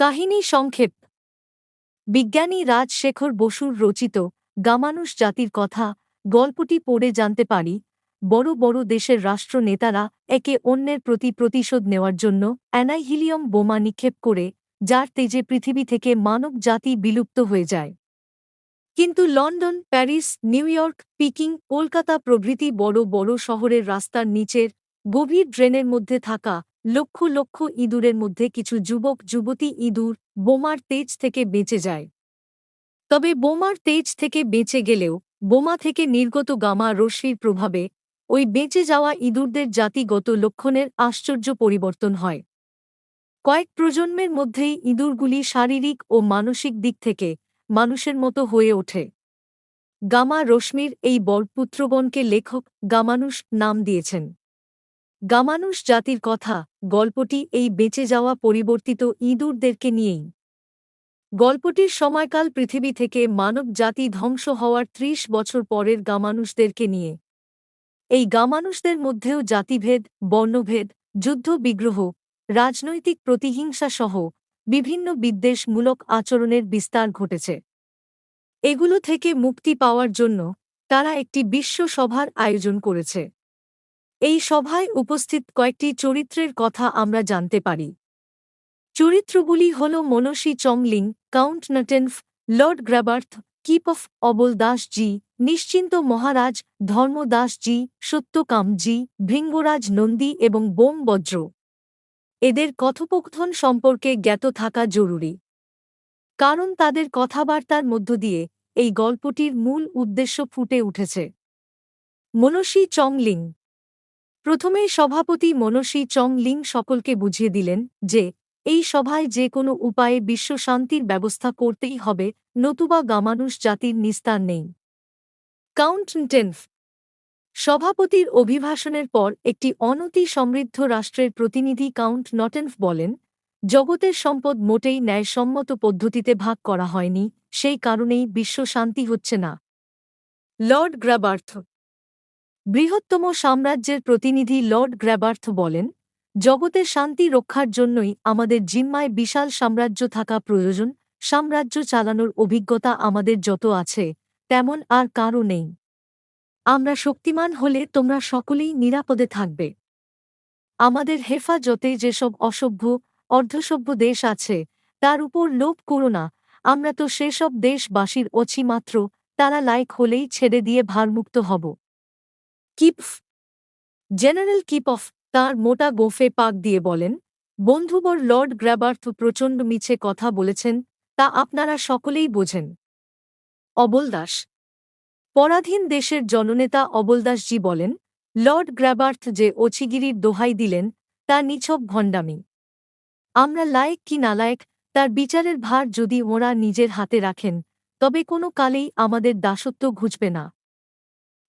কাহিনী সংক্ষেপ। বিজ্ঞানী রাজশেখর বসুর রচিত গামানুষ জাতির কথা গল্পটি পড়ে জানতে পারি, বড় বড় দেশের রাষ্ট্রনেতারা একে অন্যের প্রতি প্রতিশোধ নেওয়ার জন্য অ্যানাইহিলিয়াম বোমা নিক্ষেপ করে, যার তেজে পৃথিবী থেকে মানব জাতি বিলুপ্ত হয়ে যায়। কিন্তু London, Paris, New York, Peking, Kolkata প্রভৃতি বড় বড় শহরের রাস্তার নিচের গভীর ড্রেনের মধ্যে থাকা লক্ষ লক্ষ ইঁদুরের মধ্যে কিছু যুবক, যুবতী ইঁদুর বোমার তেজ থেকে বেঁচে যায়। তবে বোমার তেজ থেকে বেঁচে গেলেও বোমা থেকে নির্গত গামা রশ্মির প্রভাবে ওই বেঁচে যাওয়া ইঁদুরদের জাতিগত লক্ষণের আশ্চর্য পরিবর্তন হয়। কয়েক প্রজন্মের মধ্যেই ইঁদুরগুলি শারীরিক ও মানসিক দিক থেকে মানুষের মতো হয়ে ওঠে। গামা রশ্মির এই বরপুত্রগণকে লেখক গামানুষ নাম দিয়েছেন। গামানুষ জাতির কথা, গল্পটি এই বেঁচে যাওয়া পরিবর্তিত ইঁদুরদেরকে নিয়েই। গল্পটির সময়কাল পৃথিবী থেকে মানব জাতি ধ্বংস হওয়ার ত্রিশ বছর পরের গামানুষদেরকে নিয়ে। এই গামানুষদের মধ্যেও জাতিভেদ, বর্ণভেদ, যুদ্ধ বিগ্রহ, রাজনৈতিক প্রতিহিংসা সহ বিভিন্ন বিদ্বেষমূলক আচরণের বিস্তার ঘটেছে। এগুলো থেকে মুক্তি পাওয়ার জন্য তারা একটি বিশ্ব সভার আয়োজন করেছে। এই সভায় উপস্থিত কয়েকটি চরিত্রের কথা আমরা জানতে পারি। চরিত্রগুলি হল monsieur Chungling, count Notenoff, lord Grabarth Kipoff of all Das ji নিশ্চিন্ত মহারাজ ধর্মদাস জি সত্যকাম জি ভৃঙ্গরাজ নন্দী এবং বোম বজ্র। এদের কথোপকথন সম্পর্কে জ্ঞাত থাকা জরুরি। কারণ তাদের কথাবার্তার মধ্য দিয়ে এই গল্পটির মূল উদ্দেশ্য ফুটে উঠেছে। মনসী চংলিং প্রথমেই সভাপতি মনসী চং লিং সকলকে বুঝিয়ে দিলেন যে, এই সভায় যে কোনো উপায়ে বিশ্ব শান্তির ব্যবস্থা করতেই হবে, নতুবা গামানুষ জাতির নিস্তার নেই। Count Tenoff. সভাপতির অভিভাষণের পর একটি অনতি সমৃদ্ধ রাষ্ট্রের প্রতিনিধি কাউন্ট নটেনফ বলেন, জগতের সম্পদ মোটেই ন্যায়সম্মত পদ্ধতিতে ভাগ করা হয়নি, সেই কারণেই বিশ্ব শান্তি হচ্ছে না। Lord Grabarth. বৃহত্তম সাম্রাজ্যের প্রতিনিধি লর্ড গ্র্যাবার্থ বলেন, জগতের শান্তি রক্ষার জন্যই আমাদের জিম্মায় বিশাল সাম্রাজ্য থাকা প্রয়োজন, সাম্রাজ্য চালানোর অভিজ্ঞতা আমাদের যত আছে, তেমন আর কারও নেই। আমরা শক্তিমান হলে তোমরা সকলেই নিরাপদে থাকবে। আমাদের হেফাজতে যেসব অসভ্য, অর্ধসভ্য দেশ আছে, তার উপর লোভ করো না। আমরা তো সেসব দেশবাসীর অছিমাত্র, তারা লাইক হলেই ছেড়ে দিয়ে ভারমুক্ত হব। কিপফ জেনারেল কিপফ তার মোটা গোফে পাক দিয়ে বলেন, বন্ধুবর লর্ড গ্র্যাবার্থ প্রচণ্ড মিছে কথা বলেছেন, তা আপনারা সকলেই বোঝেন। অবলদাস পরাধীন দেশের জননেতা অবলদাসজি বলেন লর্ড গ্র্যাবার্থ যে অচিগিরির দোহাই দিলেন, তা নিছক ভণ্ডামি আমরা লায়েক কি নালায়েক, তার বিচারের ভার যদি ওরা নিজের হাতে রাখেন, তবে কোনো কালেই আমাদের দাসত্ব ঘুচবে না।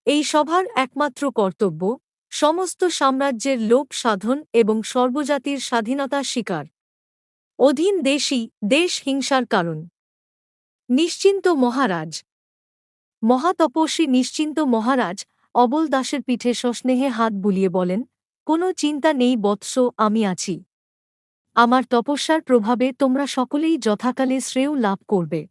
এই সভার একমাত্র কর্তব্য সমস্ত সাম্রাজ্যের লোক সাধন এবং সর্বজাতির স্বাধীনতা শিকার অধীন দেশই দেশ হিংসার কারণ। নিশ্চিন্ত মহারাজ। মহাতপস্বী নিশ্চিন্ত মহারাজ অবল দাসের পিঠে সস্নেহে হাত বুলিয়ে বলেন, কোনো চিন্তা নেই বৎস, আমি আছি। আমার তপস্যার প্রভাবে তোমরা সকলেই যথাকালে শ্রেয় লাভ করবে।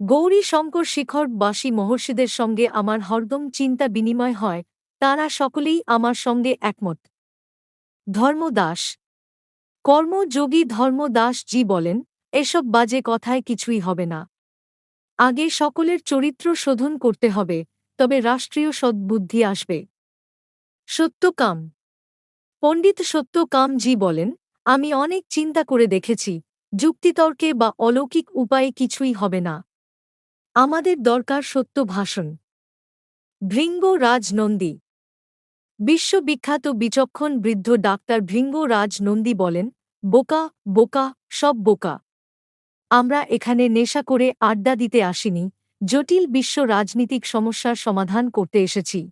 গৌরী শঙ্কর শিখর বাসী মহর্ষিদের সঙ্গে আমার হরদম চিন্তা বিনিময় হয়, তারা সকলেই আমার সঙ্গে একমত। ধর্মদাস। কর্মযোগী ধর্মদাস জি বলেন, এসব বাজে কথায় কিছুই হবে না। আগে সকলের চরিত্র শোধন করতে হবে, তবে রাষ্ট্রীয় সদ্বুদ্ধি আসবে। সত্যকাম। পণ্ডিত সত্যকাম জি বলেন, আমি অনেক চিন্তা করে দেখেছি, যুক্তিতর্কে বা অলৌকিক উপায়ে কিছুই হবে না। আমাদের দরকার সত্য ভাষণ। ভৃঙ্গ রাজ নন্দী বিশ্ববিখ্যাত বিচক্ষণ বৃদ্ধ ডাক্তার ভৃঙ্গ রাজ নন্দী বলেন, বোকা বোকা, সব বোকা। আমরা এখানে নেশা করে আড্ডা দিতে আসিনি, জটিল বিশ্ব রাজনীতিক সমস্যার সমাধান করতে এসেছি।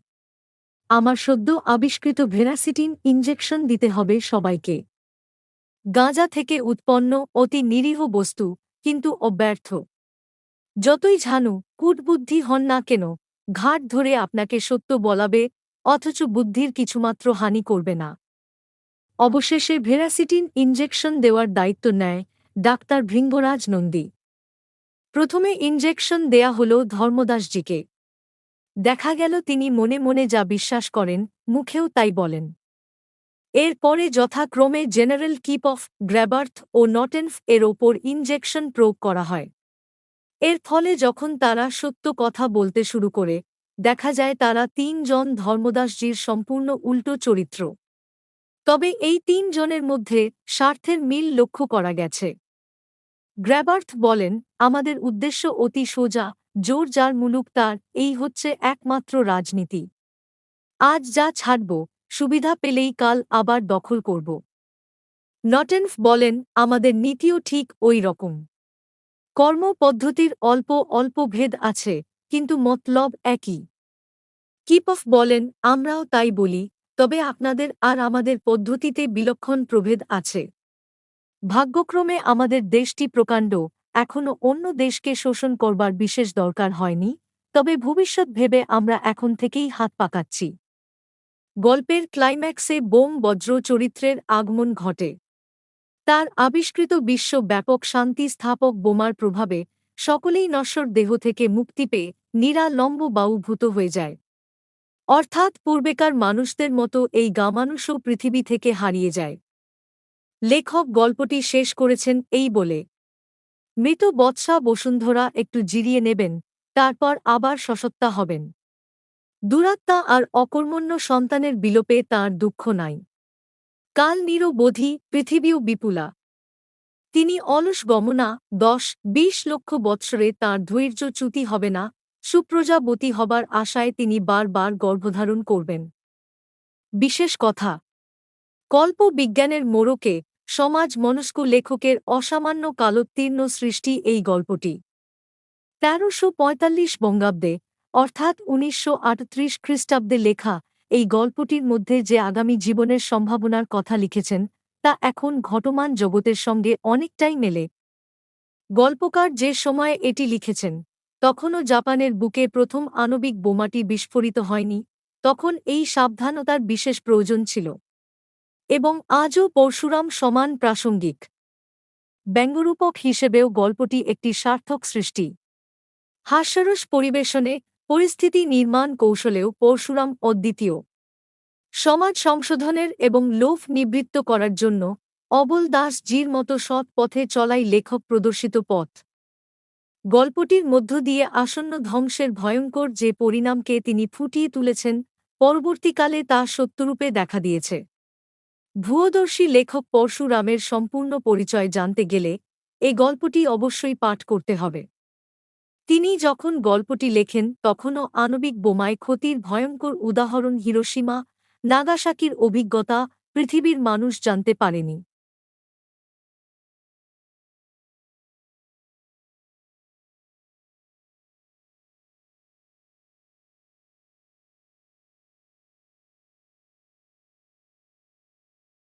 আমার সদ্য আবিষ্কৃত ভেরাসিটিন ইঞ্জেকশন দিতে হবে সবাইকে। গাঁজা থেকে উৎপন্ন অতি নিরীহ বস্তু, কিন্তু অব্যর্থ। যতই ঝানু, কূটবুদ্ধি হন না কেন, ঘাট ধরে আপনাকে সত্য বলাবে, অথচ বুদ্ধির কিছুমাত্র হানি করবে না। অবশেষে ভেরাসিটিন ইঞ্জেকশন দেওয়ার দায়িত্ব নেয় ডাক্তার ভৃঙ্গরাজ নন্দী। প্রথমে ইনজেকশন দেয়া হল ধর্মদাসজিকে। দেখা গেল তিনি মনে মনে যা বিশ্বাস করেন, মুখেও তাই বলেন। এরপরে যথাক্রমে জেনারেল কিপ অফ গ্র্যাবার্থ ও নটেনফ এর ওপর ইনজেকশন প্রয়োগ করা হয়। এর ফলে যখন তারা সত্য কথা বলতে শুরু করে, দেখা যায় তারা তিনজন ধর্মদাসজির সম্পূর্ণ উল্টো চরিত্র। তবে এই তিন জনের মধ্যে স্বার্থের মিল লক্ষ্য করা গেছে। গ্র্যাবার্থ বলেন, আমাদের উদ্দেশ্য অতি সোজা, জোর যার মুলুক তার, এই হচ্ছে একমাত্র রাজনীতি। আজ যা ছাড়ব, সুবিধা পেলেই কাল আবার দখল করব। নটেনফ বলেন, আমাদের নীতিও ঠিক ওই রকম। কর্মপদ্ধতির অল্প অল্প ভেদ আছে, কিন্তু মতলব একই। কিপফ বলেন, আমরাও তাই বলি, তবে আপনাদের আর আমাদের পদ্ধতিতে বিলক্ষণ প্রভেদ আছে। ভাগ্যক্রমে আমাদের দেশটি প্রকাণ্ড, এখনও অন্য দেশকে শোষণ করবার বিশেষ দরকার হয়নি, তবে ভবিষ্যৎ ভেবে আমরা এখন থেকেই হাত পাকাচ্ছি। গল্পের ক্লাইম্যাক্সে বোম বজ্র চরিত্রের আগমন ঘটে। তার আবিষ্কৃত বিশ্ব ব্যাপক শান্তি স্থাপক বোমার প্রভাবে সকলেই নশ্বর দেহ থেকে মুক্তি পেয়ে নিরালম্ব বাউভূত হয়ে যায়। অর্থাৎ পূর্বেকার মানুষদের মতো এই গামানুষও পৃথিবী থেকে হারিয়ে যায়। লেখক গল্পটি শেষ করেছেন এই বলে, মৃত বৎসা বসুন্ধরা একটু জিরিয়ে নেবেন, তারপর আবার সশত্তা হবেন। দুরাত্মা আর অকর্মণ্য সন্তানের বিলোপে তার দুঃখ নাই। কাল নিরবধি পৃথিবীও বিপুলা। তিনি অলস গমনা, দশ, বিশ লক্ষ বৎসরে তাঁর ধৈর্য চ্যুতি হবে না সুপ্রজাবতী হবার আশায় তিনি বারবার গর্ভধারণ করবেন। বিশেষ কথা কল্প বিজ্ঞানের মোড়কে সমাজ মনস্ক লেখকের অসামান্য কালোত্তীর্ণ সৃষ্টি এই গল্পটি। তেরোশো পঁয়তাল্লিশ বঙ্গাব্দে, অর্থাৎ উনিশশো আটত্রিশ খ্রিস্টাব্দে লেখা এই গল্পটির মধ্যে যে আগামী জীবনের সম্ভাবনার কথা লিখেছেন, তা এখন ঘটমান জগতের সঙ্গে অনেকটাই মেলে। গল্পকার যে সময়ে এটি লিখেছেন, তখনও জাপানের বুকে প্রথম আণবিক বোমাটি বিস্ফোরিত হয়নি, তখন এই সাবধানতার বিশেষ প্রয়োজন ছিল। এবং আজও পরশুরাম সমান প্রাসঙ্গিক। ব্যঙ্গরূপক হিসেবেও গল্পটি একটি সার্থক সৃষ্টি। হাস্যরস পরিবেশনে পরিস্থিতি নির্মাণ কৌশলেও পরশুরাম অদ্বিতীয়। সমাজ সংশোধনের এবং লোভ নিবৃত্ত করার জন্য অবল দাস জির মতো সৎ পথে চলাই লেখক প্রদর্শিত পথ। গল্পটির মধ্য দিয়ে আসন্ন ধ্বংসের ভয়ঙ্কর যে পরিণামকে তিনি ফুটিয়ে তুলেছেন, পরবর্তীকালে তা সত্যরূপে দেখা দিয়েছে। ভূয়দর্শী লেখক পরশুরামের সম্পূর্ণ পরিচয় জানতে গেলে এ গল্পটি অবশ্যই পাঠ করতে হবে। তিনি যখন গল্পটি লেখেন, তখনও আণবিক বোমায় ক্ষতির ভয়ঙ্কর উদাহরণ হিরোসীমা নাগাসাকির অভিজ্ঞতা পৃথিবীর মানুষ জানতে পারেনি।